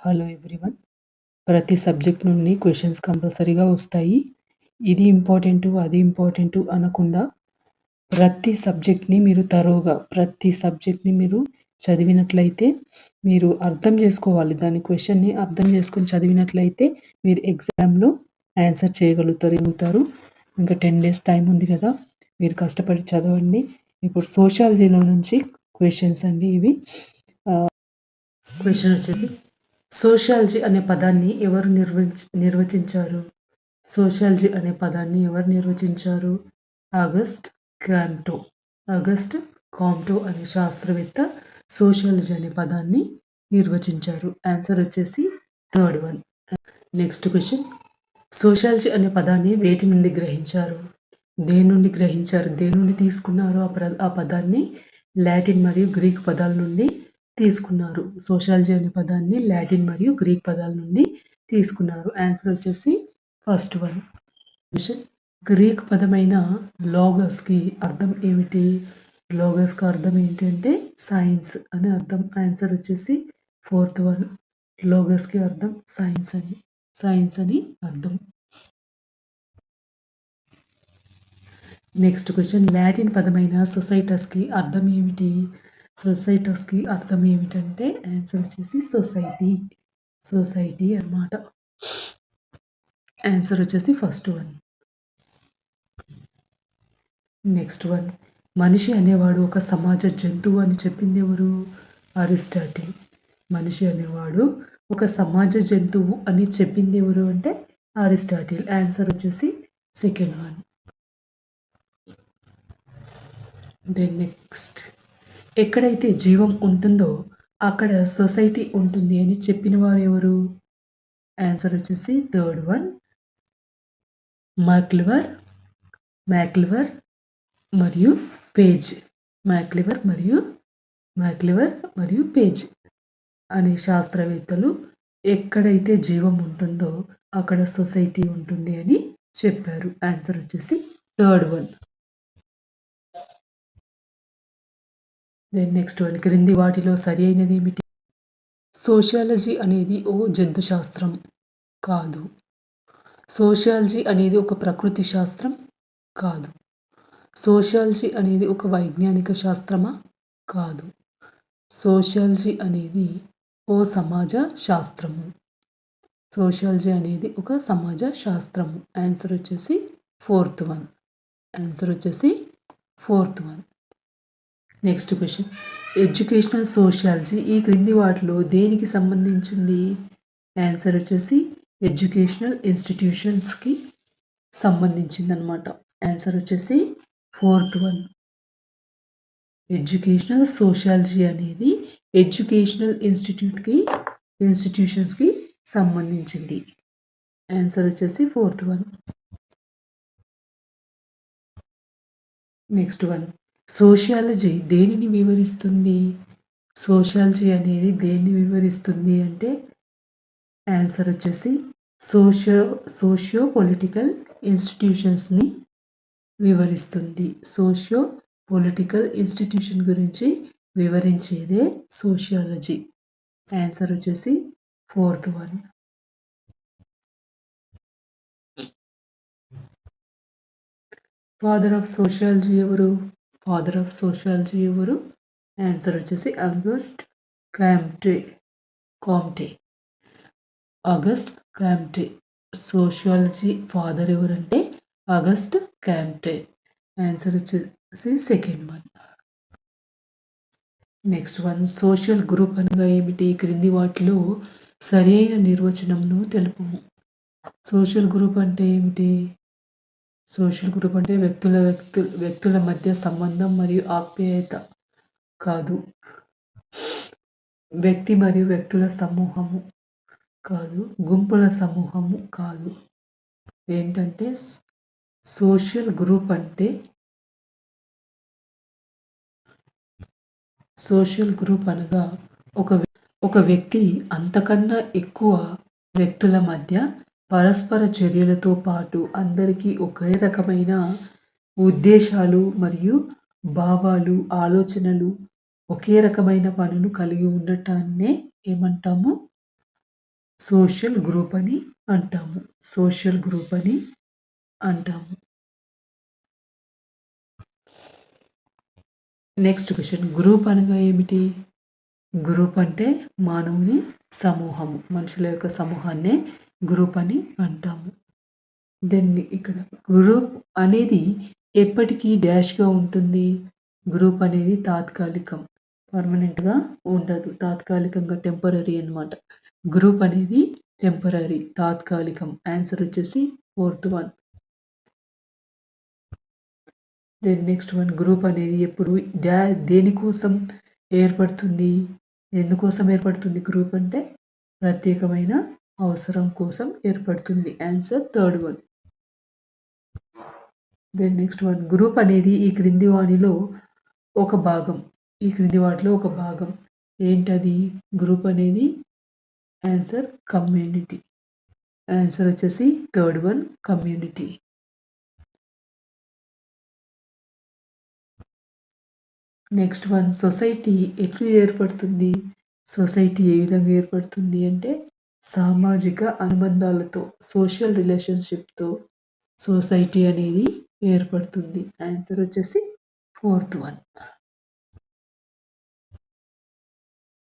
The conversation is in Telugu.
హలో ఎవ్రీవన్ ప్రతి సబ్జెక్ట్ నుండి క్వశ్చన్స్ కంపల్సరీగా వస్తాయి. ఇది ఇంపార్టెంటు అది ఇంపార్టెంటు అనకుండా ప్రతి సబ్జెక్ట్ని మీరు తరోగా ప్రతి సబ్జెక్ట్ని మీరు చదివినట్లయితే మీరు అర్థం చేసుకోవాలి. దాని క్వశ్చన్ని అర్థం చేసుకొని చదివినట్లయితే మీరు ఎగ్జామ్లో ఆన్సర్ చేయగలుగుతారు. ఎగుతారు ఇంకా టెన్ డేస్ టైం ఉంది కదా మీరు కష్టపడి చదవండి. ఇప్పుడు సోషాలజీలో నుంచి క్వశ్చన్స్ అండి ఇవి. క్వశ్చన్ వచ్చేసి సోషాలజీ అనే పదాన్ని ఎవరు నిర్వచ నిర్వచించారు? సోషాలజీ అనే పదాన్ని ఎవరు నిర్వచించారు? ఆగస్ట్ క్యాంటో ఆగస్ట్ కాంటో అనే శాస్త్రవేత్త సోషాలజీ అనే పదాన్ని నిర్వచించారు. ఆన్సర్ వచ్చేసి third one. Next question. Sociology అనే పదాన్ని వేటి నుండి గ్రహించారు? దేని నుండి గ్రహించారు. దేని నుండి తీసుకున్నారు ఆ ప్ర ఆ పదాన్ని లాటిన్ మరియు గ్రీక్ పదాల నుండి తీసుకున్నారు. సోషాలజీ అనే పదాన్ని లాటిన్ మరియు గ్రీక్ పదాల నుండి తీసుకున్నారు. ఆన్సర్ వచ్చేసి ఫస్ట్ వన్ క్వశ్చన్ గ్రీక్ పదమైన లోగస్కి అర్థం ఏమిటి? లోగస్కి అర్థం ఏంటంటే సైన్స్ అని అర్థం. ఆన్సర్ వచ్చేసి ఫోర్త్ వన్ లోగస్కి అర్థం సైన్స్ అని. సైన్స్ అని అర్థం. నెక్స్ట్ క్వశ్చన్ లాటిన్ పదమైన సొసైటస్కి అర్థం ఏమిటి? సొసైటోస్కి అర్థం ఏమిటంటే ఆన్సర్ వచ్చేసి సొసైటీ. సొసైటీ అన్నమాట. ఆన్సర్ వచ్చేసి ఫస్ట్ వన్. Next one. మనిషి అనేవాడు ఒక సమాజ జంతువు అని చెప్పింది ఎవరు? అరిస్టాటిల్. మనిషి అనేవాడు ఒక సమాజ జంతువు అని చెప్పింది ఎవరు అంటే అరిస్టాటిల్. ఆన్సర్ వచ్చేసి సెకండ్ వన్. దెన్ నెక్స్ట్ ఎక్కడైతే జీవం ఉంటుందో అక్కడ సొసైటీ ఉంటుంది అని చెప్పిన వారు ఎవరు? ఆన్సర్ వచ్చేసి థర్డ్ వన్ మ్యాక్లివర్ మ్యాక్లివర్ మరియు పేజ్ మ్యాక్లివర్ మరియు మ్యాక్లివర్ మరియు పేజ్ అనే శాస్త్రవేత్తలు ఎక్కడైతే జీవం ఉంటుందో అక్కడ సొసైటీ ఉంటుంది అని చెప్పారు. ఆన్సర్ వచ్చేసి third one then next one క్రింది వాటిలో సరి అయినది ఏమిటి? సోషియాలజీ అనేది ఓ జంతు శాస్త్రం కాదు. సోషియాలజీ అనేది ఒక ప్రకృతి శాస్త్రం కాదు. సోషియాలజీ అనేది ఒక వైజ్ఞానిక శాస్త్రమా? కాదు. సోషియాలజీ అనేది ఓ సమాజ శాస్త్రము. సోషియాలజీ అనేది ఒక సమాజ శాస్త్రము. ఆన్సర్ వచ్చేసి ఫోర్త్ వన్ ఆన్సర్ వచ్చేసి fourth one next question educational sociology ఈ క్రింది వాటిలో దేనికి సంబంధించింది? ఆన్సర్ వచ్చేసి ఎడ్యుకేషనల్ ఇన్స్టిట్యూషన్స్కి సంబంధించింది అనమాట ఆన్సర్ వచ్చేసి ఫోర్త్ వన్ ఎడ్యుకేషనల్ సోషియాలజీ అనేది ఎడ్యుకేషనల్ ఇన్స్టిట్యూట్కి ఇన్స్టిట్యూషన్స్కి సంబంధించింది. ఆన్సర్ వచ్చేసి fourth one next one sociology దేనిని వివరిస్తుంది? సోషియాలజీ అనేది దేన్ని వివరిస్తుంది అంటే ఆన్సర్ వచ్చేసి సోషియో సోషియో పొలిటికల్ ఇన్స్టిట్యూషన్స్ని వివరిస్తుంది. సోషియో పొలిటికల్ ఇన్స్టిట్యూషన్ గురించి వివరించేదే సోషియాలజీ ఆన్సర్ వచ్చేసి fourth one. Father of sociology ఎవరు? ఫాదర్ ఆఫ్ సోషాలజీ ఎవరు? ఆన్సర్ వచ్చేసి August Comte Comte August Comte sociology father ఎవరంటే? ఆగస్ట్ క్యాంప్టే ఆన్సర్ వచ్చేసి second one next one social group అనగా ఏమిటి? క్రింది వాటిలో సరైన నిర్వచనంను తెలుపుము. సోషల్ గ్రూప్ అంటే ఏమిటి? సోషల్ గ్రూప్ అంటే వ్యక్తుల వ్యక్తు వ్యక్తుల మధ్య సంబంధం మరియు ఆప్యాయత కాదు. వ్యక్తి మరియు వ్యక్తుల సమూహము కాదు. గుంపుల సమూహము కాదు. ఏంటంటే సోషల్ గ్రూప్ అంటే సోషల్ గ్రూప్ అనగా ఒక ఒక వ్యక్తి అంతకన్నా ఎక్కువ వ్యక్తుల మధ్య పరస్పర చర్యలతో పాటు అందరికీ ఒకే రకమైన ఉద్దేశాలు మరియు భావాలు ఆలోచనలు ఒకే రకమైన పనులు కలిగి ఉండటాన్నే ఏమంటాము? సోషల్ గ్రూప్ అని అంటాము. సోషల్ గ్రూప్ అని అంటాము. Next question. గ్రూప్ అనగా ఏమిటి? గ్రూప్ అంటే మానవుని సమూహము. మనుషుల యొక్క సమూహాన్నే గ్రూప్ అని అంటాము. దెన్ ఇక్కడ గ్రూప్ అనేది ఎప్పటికీ డ్యాష్గా ఉంటుంది. గ్రూప్ అనేది తాత్కాలికం పర్మనెంట్గా ఉండదు. తాత్కాలికంగా టెంపరీ అనమాట గ్రూప్ అనేది టెంపరీ తాత్కాలికం. ఆన్సర్ వచ్చేసి fourth one. Then next one group అనేది ఎప్పుడు డా దేనికోసం ఏర్పడుతుంది? ఎందుకోసం ఏర్పడుతుంది గ్రూప్ అంటే? ప్రత్యేకమైన అవసరం కోసం ఏర్పడుతుంది. Answer third one then next one group అనేది ఈ క్రింది వాణిలో ఒక భాగం. ఈ క్రింది వాటిలో ఒక భాగం. ఏంటది? గ్రూప్ అనేది ఆన్సర్ కమ్యూనిటీ ఆన్సర్ వచ్చేసి third one community next one society ఎట్లు ఏర్పడుతుంది? సొసైటీ ఏ విధంగా ఏర్పడుతుంది అంటే సామాజిక అనుబంధాలతో సోషల్ రిలేషన్షిప్తో సొసైటీ అనేది ఏర్పడుతుంది. ఆన్సర్ వచ్చేసి ఫోర్త్ వన్